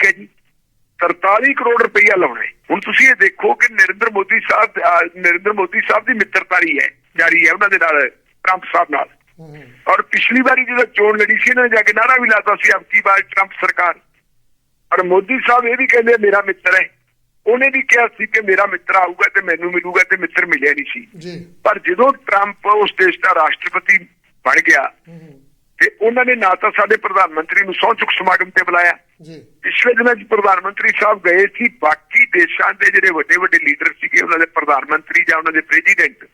ਠੀਕ ਹੈ ਜੀ। 43 ਕਰੋੜ ਰੁਪਈਆ ਲਾਉਣਾ ਹੁਣ ਤੁਸੀਂ ਇਹ ਦੇਖੋ ਕਿ ਨਰਿੰਦਰ ਮੋਦੀ ਸਾਹਿਬ ਨਰਿੰਦਰ ਮੋਦੀ ਸਾਹਿਬ ਦੀ ਮਿੱਤਰਤਾਰੀ ਹੈ ਜਾਰੀ ਹੈ ਉਹਨਾਂ ਦੇ ਨਾਲ ਟਰੰਪ ਸਾਹਿਬ ਨਾਲ। ਔਰ ਪਿਛਲੀ ਵਾਰੀ ਜਦੋਂ ਚੋਣ ਲੜੀ ਸੀ ਇਹਨਾਂ ਨੇ ਜਾ ਕੇ ਨਾਰਾ ਵੀ ਲਾਤਾ ਸੀ ਅਬਕੀ ਵਾਰ ਟਰੰਪ ਸਰਕਾਰ। ਔਰ ਮੋਦੀ ਸਾਹਿਬ ਇਹ ਵੀ ਕਹਿੰਦੇ ਮੇਰਾ ਮਿੱਤਰ ਹੈ। ਉਹਨੇ ਵੀ ਕਿਹਾ ਸੀ ਕਿ ਮੇਰਾ ਮਿੱਤਰ ਆਊਗਾ ਤੇ ਮੈਨੂੰ ਮਿਲੂਗਾ ਤੇ ਮਿੱਤਰ ਮਿਲਿਆ ਨਹੀਂ ਸੀ। ਪਰ ਜਦੋਂ ਟਰੰਪ ਉਸ ਦੇਸ਼ ਦਾ ਰਾਸ਼ਟਰਪਤੀ ਬਣ ਗਿਆ ਤੇ ਉਹਨਾਂ ਨੇ ਨਾ ਤਾਂ ਸਾਡੇ ਪ੍ਰਧਾਨ ਮੰਤਰੀ ਨੂੰ ਸਹੁੰ ਚੁੱਕ ਸਮਾਗਮ ਤੇ ਬੁਲਾਇਆ। ਜੀ। ਪਿਛਲੇ ਦਿਨਾਂ 'ਚ ਪ੍ਰਧਾਨ ਮੰਤਰੀ ਸਾਹਿਬ ਗਏ ਸੀ ਬਾਕੀ ਦੇਸ਼ਾਂ ਦੇ ਜਿਹੜੇ ਵੱਡੇ ਵੱਡੇ ਲੀਡਰ ਸੀਗੇ ਉਹਨਾਂ ਦੇ ਪ੍ਰਧਾਨ ਮੰਤਰੀ ਜਾਂ ਉਹਨਾਂ ਦੇ ਪ੍ਰੈਜ਼ੀਡੈਂਟ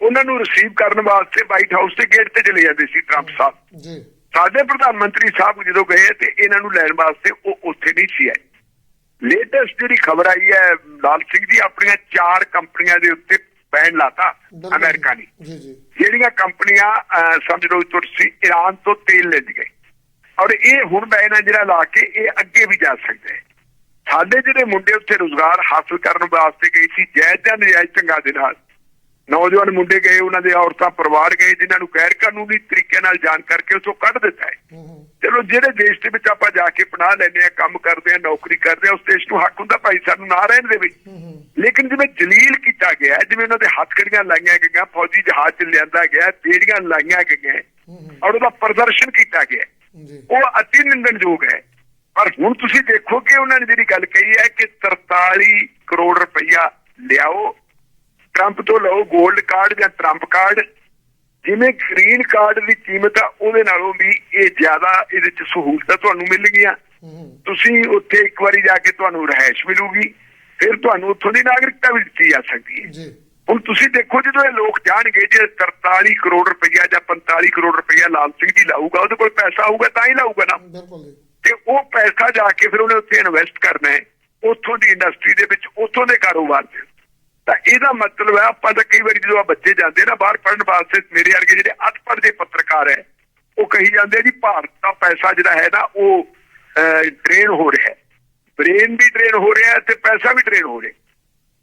ਉਹਨਾਂ ਨੂੰ ਰਿਸੀਵ ਕਰਨ ਵਾਸਤੇ ਵਾਈਟ ਹਾਊਸ ਦੇ ਗੇਟ ਤੇ ਚਲੇ ਜਾਂਦੇ ਸੀ ਟਰੰਪ ਸਾਹਿਬ। ਜੀ। ਸਾਡੇ ਪ੍ਰਧਾਨ ਮੰਤਰੀ ਸਾਹਿਬ ਜਦੋਂ ਗਏ ਤੇ ਇਹਨਾਂ ਨੂੰ ਲੈਣ ਵਾਸਤੇ ਉਹ ਉੱਥੇ ਨਹੀਂ ਸੀ ਆਏ। ਲੇਟੈਸਟ ਜਿਹੜੀ ਖਬਰ ਆਈ ਹੈ ਲਾਲ ਸਿੰਘ ਜੀ ਆਪਣੀਆਂ ਚਾਰ ਕੰਪਨੀਆਂ ਦੇ ਉੱਤੇ ਬੈਨ ਲਾਤਾ। ਅਮਰੀਕਾ ਨੇ। ਜੀ ਜੀ। ਜਿਹੜੀਆਂ ਕੰਪਨੀਆਂ ਸਮਝ ਲਓ ਤੁਸੀਂ ਈਰਾਨ ਤੋਂ ਤੇਲ ਲੈਂਦੀਆਂ ਔਰ ਇਹ ਹੁਣ ਬੈਨ ਹੈ ਜਿਹੜਾ ਲਾ ਕੇ ਇਹ ਅੱਗੇ ਵੀ ਜਾ ਸਕਦੇ ਹੈ। ਸਾਡੇ ਜਿਹੜੇ ਮੁੰਡੇ ਉੱਥੇ ਰੋਜ਼ਗਾਰ ਹਾਸਲ ਕਰਨ ਵਾਸਤੇ ਗਏ ਸੀ ਜਾਇਜ਼ ਜਾਂ ਨਜਾਇਜ਼ ਚੰਗਾ ਦੇ ਨਾਲ ਨੌਜਵਾਨ ਮੁੰਡੇ ਗਏ ਉਹਨਾਂ ਦੇ ਔਰਤਾਂ ਪਰਿਵਾਰ ਗਏ ਜਿਨ੍ਹਾਂ ਨੂੰ ਗੈਰ ਕਾਨੂੰਨੀ ਤਰੀਕੇ ਨਾਲ ਜਾਣ ਕਰਕੇ ਉੱਥੋਂ ਕੱਢ ਦਿੱਤਾ ਹੈ। ਚਲੋ ਜਿਹੜੇ ਦੇਸ਼ ਦੇ ਵਿੱਚ ਆਪਾਂ ਜਾ ਕੇ ਪਨਾਹ ਲੈਂਦੇ ਆ ਕੰਮ ਕਰਦੇ ਆ ਨੌਕਰੀ ਕਰਦੇ ਆ ਉਸ ਦੇਸ਼ ਨੂੰ ਹੱਕ ਹੁੰਦਾ ਭਾਈ ਸਾਨੂੰ ਨਾ ਰਹਿਣ ਦੇ ਵਿੱਚ ਲੇਕਿਨ ਜਿਵੇਂ ਜਲੀਲ ਕੀਤਾ ਗਿਆ ਜਿਵੇਂ ਉਹਨਾਂ ਦੇ ਹੱਥਕੜੀਆਂ ਲਾਈਆਂ ਗਈਆਂ ਫੌਜੀ ਜਹਾਜ਼ 'ਚ ਲਿਆਂਦਾ ਗਿਆ ਬੇੜੀਆਂ ਲਾਈਆਂ ਗਈਆਂ ਔਰ ਉਹਦਾ ਪ੍ਰਦਰਸ਼ਨ ਕੀਤਾ ਗਿਆ। ਉਹ ਅਤੀ ਨਿੰਦਣਯੋਗ ਹੈ। ਪਰ ਹੁਣ ਤੁਸੀਂ ਦੇਖੋ ਕਿ ਉਹਨਾਂ ਨੇ ਜਿਹੜੀ ਗੱਲ ਕਹੀ ਹੈ ਕਿ 43 ਕਰੋੜ ਰੁਪਈਆ ਲਿਆਓ। ਟਰੰਪ ਤੋਂ ਲਓ 골ਡ ਕਾਰਡ ਜਾਂ ਟਰੰਪ ਕਾਰਡ ਜਿਵੇਂ ਗ੍ਰੀਨ ਕਾਰਡ ਦੀ ਕੀਮਤ ਆ ਉਹਦੇ ਨਾਲੋਂ ਵੀ ਇਹ ਜ਼ਿਆਦਾ ਇਹਦੇ ਚ ਸਹੂਲਤਾਂ ਤੁਹਾਨੂੰ ਮਿਲ ਗਈਆਂ ਤੁਸੀਂ ਉੱਥੇ ਇੱਕ ਵਾਰੀ ਜਾ ਕੇ ਤੁਹਾਨੂੰ ਰਹਿائش ਮਿਲੂਗੀ। ਫਿਰ ਤੁਹਾਨੂੰ ਉੱਥੋਂ ਦੀ ਨਾਗਰਿਕਤਾ ਵੀ ਦਿੱਤੀ ਜਾ ਸਕਦੀ ਹੈ। ਜੀ। ਹੁਣ ਤੁਸੀਂ ਦੇਖੋ ਜਦੋਂ ਇਹ ਲੋਕ ਜਾਣਗੇ ਜੇ 43 ਕਰੋੜ ਰੁਪਈਆ ਜਾਂ 45 ਕਰੋੜ ਰੁਪਈਆ ਲਾਲ ਸਿੰਘ ਦੀ ਲਾਊਗਾ ਉਹਦੇ ਕੋਲ ਪੈਸਾ ਆਊਗਾ ਤਾਂ ਹੀ ਲਾਊਗਾ ਨਾ। ਤੇ ਉਹ ਪੈਸਾ ਜਾ ਕੇ ਫਿਰ ਉਹਨੇ ਉੱਥੇ ਇਨਵੈਸਟ ਕਰਨਾ ਹੈ ਉੱਥੋਂ ਦੀ ਇੰਡਸਟਰੀ ਦੇ ਵਿੱਚ ਉੱਥੋਂ ਦੇ ਕਾਰੋਬਾਰ ਦੇ ਤਾਂ ਇਹਦਾ ਮਤਲਬ ਹੈ ਆਪਾਂ ਤਾਂ ਕਈ ਵਾਰੀ ਜਦੋਂ ਆ ਬੱਚੇ ਜਾਂਦੇ ਨਾ ਬਾਹਰ ਪੜਨ ਵਾਸਤੇ ਮੇਰੇ ਵਰਗੇ ਜਿਹੜੇ ਅਨਪੜ੍ਹ ਦੇ ਪੱਤਰਕਾਰ ਹੈ ਉਹ ਕਹੀ ਜਾਂਦੇ ਆ ਜੀ ਭਾਰਤ ਦਾ ਪੈਸਾ ਜਿਹੜਾ ਹੈ ਨਾ ਉਹ ਡਰੇਨ ਹੋ ਰਿਹਾ ਹੈ। ਬ੍ਰੇਨ ਵੀ ਡਰੇਨ ਹੋ ਰਿਹਾ ਤੇ ਪੈਸਾ ਵੀ ਡਰੇਨ ਹੋ ਰਿਹਾ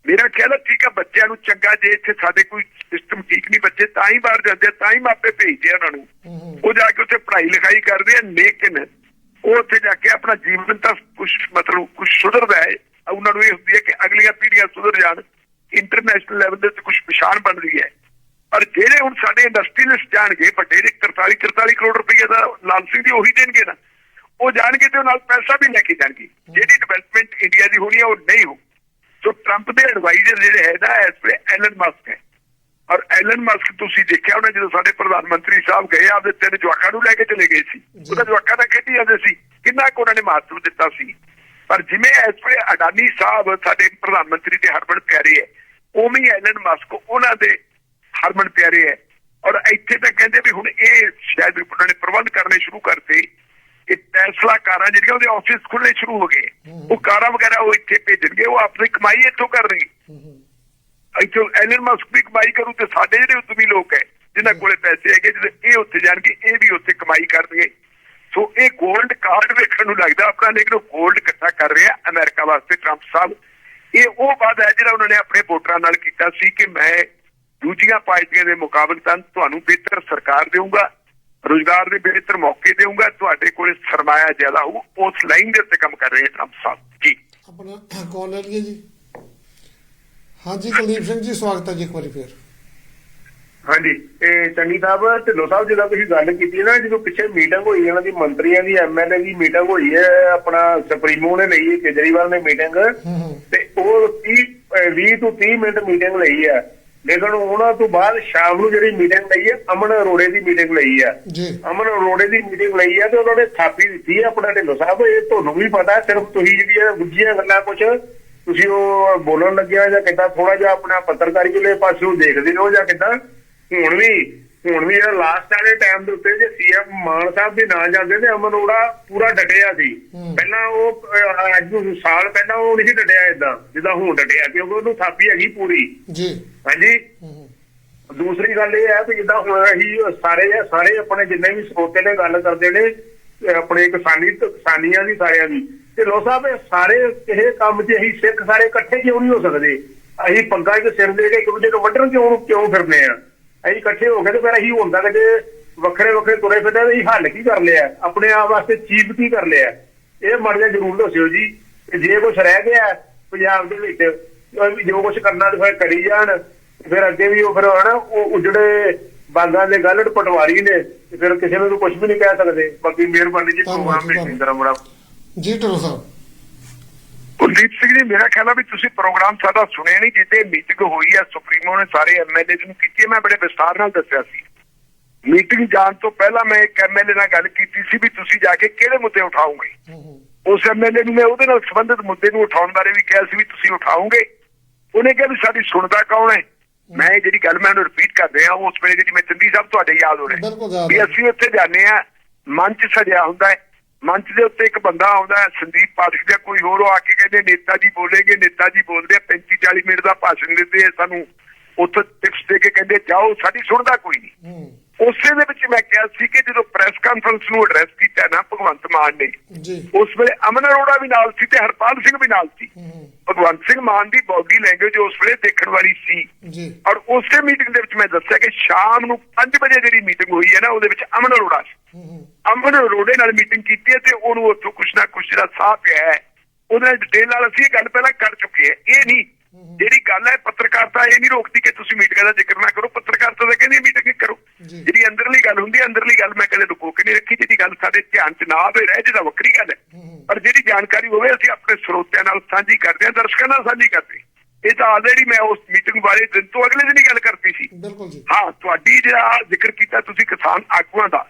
ਮੇਰਾ ਖਿਆਲ ਹੈ ਠੀਕ ਹੈ ਬੱਚਿਆਂ ਨੂੰ ਚੰਗਾ ਜੇ ਇੱਥੇ ਸਾਡੇ ਕੋਈ ਸਿਸਟਮ ਠੀਕ ਨਹੀਂ ਬੱਚੇ ਤਾਂ ਹੀ ਬਾਹਰ ਜਾਂਦੇ ਤਾਂ ਹੀ ਮਾਪੇ ਭੇਜਦੇ ਆ ਉਹਨਾਂ ਨੂੰ। ਉਹ ਜਾ ਕੇ ਉੱਥੇ ਪੜ੍ਹਾਈ ਲਿਖਾਈ ਕਰਦੇ ਆ ਲੇਕਿਨ ਉਹ ਉੱਥੇ ਜਾ ਕੇ ਆਪਣਾ ਜੀਵਨ ਤਾਂ ਕੁਝ ਮਤਲਬ ਕੁਝ ਸੁਧਰਦਾ ਹੈ। ਉਹਨਾਂ ਨੂੰ ਇਹ ਹੁੰਦੀ ਹੈ ਕਿ ਅਗਲੀਆਂ ਪੀੜ੍ਹੀਆਂ ਸੁਧਰ ਜਾਣ ਇੰਟਰਨੈਸ਼ਨਲ ਲੈਵਲ ਦੇ ਉੱਤੇ ਕੁਝ ਪਛਾਣ ਬਣ ਰਹੀ ਹੈ। ਪਰ ਜਿਹੜੇ ਹੁਣ ਸਾਡੇ ਇੰਡਸਟਰੀਅਲਿਸਟ ਜਾਣਗੇ ਵੱਡੇ ਦੇ 43 43 ਕਰੋੜ ਰੁਪਏ ਦਾ ਲਾਲ ਸਿੰਘ ਦੀ ਉਹੀ ਦੇਣਗੇ ਨਾ ਉਹ ਜਾਣਗੇ ਤੇ ਉਹ ਨਾਲ ਪੈਸਾ ਵੀ ਲੈ ਕੇ ਜਾਣਗੇ। ਜਿਹੜੀ ਡਿਵੈਲਪਮੈਂਟ ਇੰਡੀਆ ਦੀ ਹੋਣੀ ਹੈ ਉਹ ਨਹੀਂ ਹੋ ਸੋ ਟਰੰਪ ਦੇ ਐਡਵਾਈਜ਼ਰ ਜਿਹੜੇ ਹੈ ਨਾ ਇਸ ਵੇ ਐਲਨ ਮਸਕ ਹੈ। ਔਰ ਐਲਨ ਮਸਕ ਤੁਸੀਂ ਦੇਖਿਆ ਉਹਨੇ ਜਦੋਂ ਸਾਡੇ ਪ੍ਰਧਾਨ ਮੰਤਰੀ ਸਾਹਿਬ ਗਏ ਆਪਦੇ ਤਿੰਨ ਜਵਾਕਾਂ ਨੂੰ ਲੈ ਕੇ ਚਲੇ ਗਏ ਸੀ। ਉਹਦਾ ਜਵਾਕਾਂ ਨਾਲ ਖੇਡੀ ਜਾਂਦੇ ਸੀ? ਕਿੰਨਾ ਕੁ ਉਹਨਾਂ ਨੇ ਮਹੱਤਵ ਦਿੱਤਾ ਸੀ? ਪਰ ਜਿਵੇਂ ਇਸ ਵੇ ਅਡਾਨੀ ਸਾਹਿਬ ਸਾਡੇ ਪ੍ਰਧਾਨ ਮੰਤਰੀ ਦੇ ਹਰਮਨ ਪਿਆਰੇ ਹੈ ਉਵੇਂ ਐਲਨ ਮਸਕ ਉਹਨਾਂ ਦੇ ਹਰਮਨ ਪਿਆਰੇ ਹੈ। ਔਰ ਇੱਥੇ ਤਾਂ ਕਹਿੰਦੇ ਵੀ ਹੁਣ ਇਹ ਸ਼ਾਇਦ ਉਹਨਾਂ ਨੇ ਪ੍ਰਬੰਧ ਕਰਨੇ ਸ਼ੁਰੂ ਕਰਤੇ। ਇਹ ਟੈਸਲਾ ਕਾਰਾਂ ਜਿਹੜੀਆਂ ਉਹਦੇ ਆਫਿਸ ਖੁੱਲਣੇ ਸ਼ੁਰੂ ਹੋ ਗਏ। ਉਹ ਕਾਰਾਂ ਵਗੈਰਾ ਉਹ ਇੱਥੇ ਭੇਜਣਗੇ ਉਹ ਆਪਣੀ ਕਮਾਈ ਇੱਥੋਂ ਕਰਨਗੇ ਇੱਥੋਂ ਐਲਨ ਮਸਕ ਵੀ ਕਮਾਈ ਕਰੂ ਤੇ ਸਾਡੇ ਜਿਹੜੇ ਉਦਮੀ ਲੋਕ ਹੈ ਜਿਨ੍ਹਾਂ ਕੋਲੇ ਪੈਸੇ ਹੈਗੇ ਜਦੋਂ ਇਹ ਉੱਥੇ ਜਾਣਗੇ ਇਹ ਵੀ ਉੱਥੇ ਕਮਾਈ ਕਰਨਗੇ। ਸੋ ਇਹ 골ਡ ਕਾਰਡ ਵੇਖਣ ਨੂੰ ਲੱਗਦਾ ਆਪਣਾ ਲੇਕਿਨ ਉਹ 골ਡ ਇਕੱਠਾ ਕਰ ਰਿਹਾ ਅਮਰੀਕਾ ਵਾਸਤੇ ਟਰੰਪ ਸਾਹਿਬ। ਇਹ ਉਹ ਵਾਅਦਾ ਹੈ ਜਿਹੜਾ ਉਹਨਾਂ ਨੇ ਆਪਣੇ ਵੋਟਰਾਂ ਨਾਲ ਕੀਤਾ ਸੀ ਕਿ ਮੈਂ ਦੂਜੀਆਂ ਪਾਰਟੀਆਂ ਦੇ ਮੁਕਾਬਲੇ ਤਾਂ ਤੁਹਾਨੂੰ ਬਿਹਤਰ ਸਰਕਾਰ ਦੇਵਾਂਗਾ ਰੋਜ਼ਗਾਰ ਦੇ ਬਿਹਤਰ ਮੌਕੇ ਦੇਵਾਂਗਾ ਤੁਹਾਡੇ ਕੋਲੇ ਸਰਮਾਇਆ ਜ਼ਿਆਦਾ ਹੋਊ ਉਸ ਲਾਈਨ ਦੇ ਉੱਤੇ ਕੰਮ ਕਰ ਰਹੇ ਹੈ ਟਰੰਪ ਸਾਹਿਬ। ਜੀ ਆਪਣਾ ਕਾਲ ਲੈ ਲਈਏ ਜੀ। ਹਾਂਜੀ ਕੁਲਦੀਪ ਸਿੰਘ ਜੀ ਸਵਾਗਤ ਹੈ ਜੀ ਇੱਕ ਵਾਰੀ ਫੇਰ। ਹਾਂਜੀ ਇਹ ਚੰਨੀ ਸਾਹਿਬ ਢਿੱਲੋਂ ਸਾਹਿਬ ਜਦੋਂ ਤੁਸੀਂ ਗੱਲ ਕੀਤੀ ਨਾ ਜਦੋਂ ਪਿੱਛੇ ਮੀਟਿੰਗ ਹੋਈ ਇਹਨਾਂ ਦੀ ਮੰਤਰੀਆਂ ਦੀ ਐਮਐਲਏ ਦੀ ਮੀਟਿੰਗ ਹੋਈ ਹੈ ਆਪਣਾ ਸੁਪਰੀਮੋ ਨੇ ਲਈ ਕੇਜਰੀਵਾਲ ਨੇ ਮੀਟਿੰਗ ਤੇ ਉਹ 30 ਅਹ 20 ਤੋਂ 30 ਮਿੰਟ ਮੀਟਿੰਗ ਲਈ ਹੈ। ਲੇਕਿਨ ਉਹਨਾਂ ਤੋਂ ਬਾਅਦ ਸ਼ਾਮ ਨੂੰ ਜਿਹੜੀ ਮੀਟਿੰਗ ਲਈ ਹੈ ਅਮਨ ਅਰੋੜੇ ਦੀ ਮੀਟਿੰਗ ਲਈ ਹੈ। ਅਮਨ ਅਰੋੜੇ ਦੀ ਮੀਟਿੰਗ ਲਈ ਹੈ ਤੇ ਉਹਨਾਂ ਨੇ ਥਾਪੀ ਦਿੱਤੀ ਹੈ ਆਪਣਾ ਢਿੱਲੋਂ ਸਾਹਿਬ। ਇਹ ਤੁਹਾਨੂੰ ਵੀ ਪਤਾ ਸਿਰਫ ਤੁਸੀਂ ਜਿਹੜੀਆਂ ਗੁੱਜੀਆਂ ਗੱਲਾਂ ਕੁਝ ਤੁਸੀਂ ਉਹ ਬੋਲਣ ਲੱਗਿਆ ਜਾਂ ਕਿੱਦਾਂ ਥੋੜਾ ਜਿਹਾ ਆਪਣਾ ਪੱਤਰਕਾਰੀ ਵਾਲੇ ਪਾਸੇ ਦੇਖਦੇ ਰਹੋ ਜਾਂ ਕਿੱਦਾਂ। ਹੁਣ ਵੀ ਹੁਣ ਵੀ ਜਿਹੜਾ ਲਾਸਟ ਵਾਲੇ ਟਾਈਮ ਦੇ ਉੱਤੇ ਜੇ ਸੀਐਮ ਮਾਨ ਸਾਹਿਬ ਦੇ ਨਾਂ ਜਾਂਦੇ ਤੇ ਅਮਨ ਅਰੋੜਾ ਪੂਰਾ ਡਟਿਆ ਸੀ। ਪਹਿਲਾਂ ਉਹ ਅੱਜ ਤੋਂ ਸਾਲ ਪਹਿਲਾਂ ਉਹ ਨਹੀਂ ਡਟਿਆ ਇਦਾਂ ਜਿੱਦਾਂ ਹੁਣ ਡਟਿਆ ਕਿਉਂਕਿ ਉਹਨੂੰ ਥਾਪੀ ਹੈਗੀ ਪੂਰੀ। ਜੀ। ਹਾਂਜੀ? ਦੂਸਰੀ ਗੱਲ ਇਹ ਹੈ ਕਿ ਜਿੱਦਾਂ ਹੁਣ ਅਸੀਂ ਸਾਰੇ ਸਾਰੇ ਆਪਣੇ ਜਿੰਨੇ ਵੀ ਸਰੋਤੇ ਨੇ ਗੱਲ ਕਰਦੇ ਨੇ ਆਪਣੇ ਕਿਸਾਨੀ ਕਿਸਾਨੀਆਂ ਦੀ ਸਾਰਿਆਂ ਦੀ ਤੇ ਲੋ ਸਾਹਿਬ ਇਹ ਸਾਰੇ ਕਿਸੇ ਕੰਮ 'ਚ ਅਸੀਂ ਸਿੱਖ ਸਾਰੇ ਇਕੱਠੇ ਕਿਉਂ ਨਹੀਂ ਹੋ ਸਕਦੇ? ਅਸੀਂ ਪੰਗਾ ਇੱਕ ਸਿਰ ਦੇ ਕੇ ਇੱਕ ਦੂਜੇ ਨੂੰ ਵੱਢਣ ਕਿਉਂ ਕਿਉਂ ਫਿਰਨੇ ਆ? ਅਸੀਂ ਇਕੱਠੇ ਹੋ ਕੇ ਤੇ ਫਿਰ ਅਸੀਂ ਹੁੰਦਾ ਕਿ ਜੇ ਵੱਖਰੇ ਵੱਖਰੇ ਤੁਰੇ ਫਿਰਦੇ ਅਸੀਂ ਹੱਲ ਕੀ ਕਰ ਲਿਆ? ਆਪਣੇ ਆਪ ਵਾਸਤੇ ਚੀਜ਼ ਕੀ ਕਰ ਲਿਆ? ਇਹ ਮਰਜ਼ਾ ਜ਼ਰੂਰ ਦੱਸਿਓ ਜੀ ਕਿ ਜੇ ਕੁਝ ਰਹਿ ਗਿਆ ਪੰਜਾਬ ਦੇ ਵਿੱਚ ਜੋ ਕੁਝ ਕਰਨਾ ਤੇ ਫਿਰ ਕਰੀ ਜਾਣ ਫਿਰ ਅੱਗੇ ਵੀ ਉਹ ਫਿਰ ਹਨਾ ਉਹ ਉਜੜੇ ਬਾਗਾਂ ਦੇ ਗਾਲੜ ਪਟਵਾਰੀ ਨੇ ਤੇ ਫਿਰ ਕਿਸੇ ਨੂੰ ਕੁਝ ਵੀ ਨਹੀਂ ਕਹਿ ਸਕਦੇ। ਬਾਕੀ ਮਿਹਰਬਾਨੀ ਜੀ ਪ੍ਰੋਗਰਾਮ ਦੇ ਸਿੰਦਰਾ ਬੜਾ ਜੀ ਢਿੱਲੋਂ ਸਾਹਿਬ। ਕੁਲਦੀਪ ਸਿੰਘ ਜੀ ਮੇਰਾ ਖਿਆਲ ਆ ਵੀ ਤੁਸੀਂ ਪ੍ਰੋਗਰਾਮ ਸਾਡਾ ਸੁਣਿਆ ਨਹੀਂ ਜਿੱਤੇ ਮੀਟਿੰਗ ਹੋਈ ਆ ਸੁਪਰੀਮੋ ਨੇ ਸਾਰੇ ਐਮਐਲਏ ਨੂੰ ਕੀਤੀ ਮੈਂ ਬੜੇ ਵਿਸਤਾਰ ਨਾਲ ਦੱਸਿਆ ਸੀ। ਮੀਟਿੰਗ ਜਾਣ ਤੋਂ ਪਹਿਲਾਂ ਮੈਂ ਇੱਕ ਐਮਐਲਏ ਨਾਲ ਗੱਲ ਕੀਤੀ ਸੀ ਵੀ ਤੁਸੀਂ ਜਾ ਕੇ ਕਿਹੜੇ ਮੁੱਦੇ ਉਠਾਓਗੇ? ਉਸ ਐਮਐਲਏ ਨੂੰ ਮੈਂ ਉਹਦੇ ਨਾਲ ਸੰਬੰਧਿਤ ਮੁੱਦੇ ਨੂੰ ਉਠਾਉਣ ਬਾਰੇ ਵੀ ਕਿਹਾ ਸੀ ਵੀ ਤੁਸੀਂ ਉਠਾਓਗੇ। ਉਹਨੇ ਕਿਹਾ ਵੀ ਸਾਡੀ ਸੁਣਦਾ ਕੌਣ ਹੈ? ਮੈਂ ਜਿਹੜੀ ਗੱਲ ਮੈਂ ਉਹਨੂੰ ਰਿਪੀਟ ਕਰ ਰਿਹਾ ਉਸ ਵੇਲੇ ਜਿਹੜੀ ਮੈਂ ਚੰਦੀ ਸਾਹਿਬ ਤੁਹਾਡੇ ਯਾਦ ਹੋ ਰਿਹਾ। ਵੀ। ਅਸੀਂ ਉੱਥੇ ਜਾਂਦੇ ਆ ਮੰਚ ਸਜਿਆ ਹੁੰਦਾ ਹੈ। ਮੰਚ ਦੇ ਉੱਤੇ ਇੱਕ ਬੰਦਾ ਆਉਂਦਾ ਹੈ ਸੰਦੀਪ ਪਾਠਕ ਜਾਂ ਕੋਈ ਹੋਰ ਉਹ ਆ ਕੇ ਕਹਿੰਦੇ ਨੇਤਾ ਜੀ ਬੋਲੇਗੇ ਨੇਤਾ ਜੀ ਬੋਲਦੇ ਆ 35 40 ਮਿੰਟ ਦਾ ਭਾਸ਼ਣ ਦਿੰਦੇ ਆ ਸਾਨੂੰ। ਉੱਥੇ ਟਿਪਸ ਦੇ ਕੇ ਕਹਿੰਦੇ ਜਾਓ ਸਾਡੀ ਸੁਣਦਾ ਕੋਈ ਨਹੀਂ। ਉਸੇ ਦੇ ਵਿੱਚ ਮੈਂ ਕਿਹਾ ਸੀ ਕਿ ਜਦੋਂ ਪ੍ਰੈਸ ਕਾਨਫਰੰਸ ਨੂੰ ਐਡਰੈਸ ਕੀਤਾ ਨਾ ਭਗਵੰਤ ਮਾਨ ਨੇ ਜੀ। ਉਸ ਵੇਲੇ ਅਮਨ ਅਰੋੜਾ ਵੀ ਨਾਲ ਸੀ ਤੇ ਹਰਪਾਲ ਸਿੰਘ ਵੀ ਨਾਲ ਸੀ। ਭਗਵੰਤ ਸਿੰਘ ਮਾਨ ਦੀ ਬਾਡੀ ਲੈਂਗੁਏਜ ਉਸ ਵੇਲੇ ਦੇਖਣ ਵਾਲੀ ਸੀ। ਜੀ। ਔਰ ਉਸੇ ਮੀਟਿੰਗ ਦੇ ਵਿੱਚ ਮੈਂ ਦੱਸਿਆ ਕਿ ਸ਼ਾਮ ਨੂੰ 5 ਵਜੇ ਜਿਹੜੀ ਮੀਟਿੰਗ ਹੋਈ ਹੈ ਨਾ ਉਹਦੇ ਵਿੱਚ ਅਮਨ ਅਰੋੜਾ ਸੀ। ਅਮਨ ਅਰੋੜੇ ਨਾਲ ਮੀਟਿੰਗ ਕੀਤੀ ਹੈ ਤੇ ਉਹਨੂੰ ਉੱਥੋਂ ਕੁਛ ਨਾ ਕੁਛ ਜਿਹੜਾ ਸਾਹ ਪਿਆ ਹੈ ਉਹਦੇ ਨਾਲ ਡਿਟੇਲ ਨਾਲ ਅਸੀਂ ਇਹ ਗੱਲ ਪਹਿਲਾਂ ਕਰ ਚੁੱਕੇ ਹਾਂ। ਇਹ ਨਹੀਂ ਜਿਹੜੀ ਗੱਲ ਹੈ ਪੱਤਰਕਾਰਤਾ ਇਹ ਨਹੀਂ ਰੋਕਦੀ ਕਿ ਤੁਸੀਂ ਮੀਟਿੰਗ ਦਾ ਜ਼ਿਕਰ ਨਾ ਕਰੋ। ਪੱਤਰਕਾਰਤਾ ਤਾਂ ਕਹਿੰਦੀ ਮੀਟਿੰਗ ਕਰੋ। ਜਿਹੜੀ ਅੰਦਰਲੀ ਗੱਲ ਹੁੰਦੀ ਹੈ ਅੰਦਰਲੀ ਗੱਲ ਮੈਂ ਕਦੇ ਲੁਕੋ ਕੇ ਨਹੀਂ ਰੱਖੀ। ਜਿਹੜੀ ਗੱਲ ਸਾਡੇ ਧਿਆਨ 'ਚ ਨਾ ਆਵੇ ਰਹਿ ਜਿਹਦਾ ਵੱਖਰੀ ਗੱਲ ਹੈ। ਪਰ ਜਿਹੜੀ ਜਾਣਕਾਰੀ ਹੋਵੇ ਅਸੀਂ ਆਪਣੇ ਸਰੋਤਿਆਂ ਨਾਲ ਸਾਂਝੀ ਕਰਦੇ ਹਾਂ ਦਰਸ਼ਕਾਂ ਨਾਲ ਸਾਂਝੀ ਕਰਦੇ। ਇਹ ਤਾਂ ਆਲਰੇਡੀ ਮੈਂ ਉਸ ਮੀਟਿੰਗ ਬਾਰੇ ਦਿਨ ਤੋਂ ਅਗਲੇ ਦਿਨ ਹੀ ਗੱਲ ਕਰਤੀ ਸੀ। ਬਿਲਕੁਲ ਜੀ। ਹਾਂ ਤੁਹਾਡੀ ਜਿਹੜਾ ਜ਼ਿਕਰ ਕੀਤਾ ਤੁਸੀਂ ਕਿਸਾਨ ਆਗੂਆਂ ਦਾ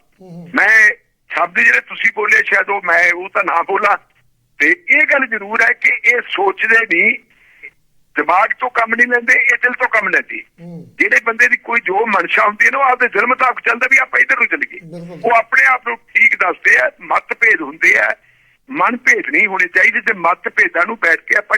ਮੈਂ ਸ਼ਬਦ ਜਿਹੜੇ ਤੁਸੀਂ ਬੋਲੇ ਸ਼ਾਇਦ ਉਹ ਮੈਂ ਉਹ ਤਾਂ ਨਾ ਬੋਲਾਂ। ਤੇ ਇਹ ਗੱਲ ਜ਼ਰੂਰ ਹੈ ਕਿ ਇਹ ਸੋਚਦੇ ਨਹੀਂ ਦਿਮਾਗ ਤੋਂ ਕੰਮ ਨਹੀਂ ਲੈਂਦੇ ਇਹ ਦਿਲ ਤੋਂ ਕੰਮ ਲੈਂਦੇ। ਜਿਹੜੇ ਬੰਦੇ ਦੀ ਕੋਈ ਜੋ ਮਨਸ਼ਾ ਹੁੰਦੀ ਹੈ ਨਾ ਉਹ ਆਪਦੇ ਦਿਲ ਮੁਤਾਬਕ ਚੱਲਦਾ ਵੀ ਆਪਾਂ ਇੱਧਰ ਨੂੰ ਚੱਲੀਏ। ਉਹ ਆਪਣੇ ਆਪ ਨੂੰ ਠੀਕ ਦੱਸਦੇ ਆ ਮਤ ਭੇਦ ਹੁੰਦੇ ਆ। ਮਨ ਭੇਦ ਨਹੀਂ ਹੋਣੇ ਚਾਹੀਦੇ ਤੇ ਮਤ ਭੇਦਾਂ ਨੂੰ ਬੈਠ ਕੇ ਆਪਾਂ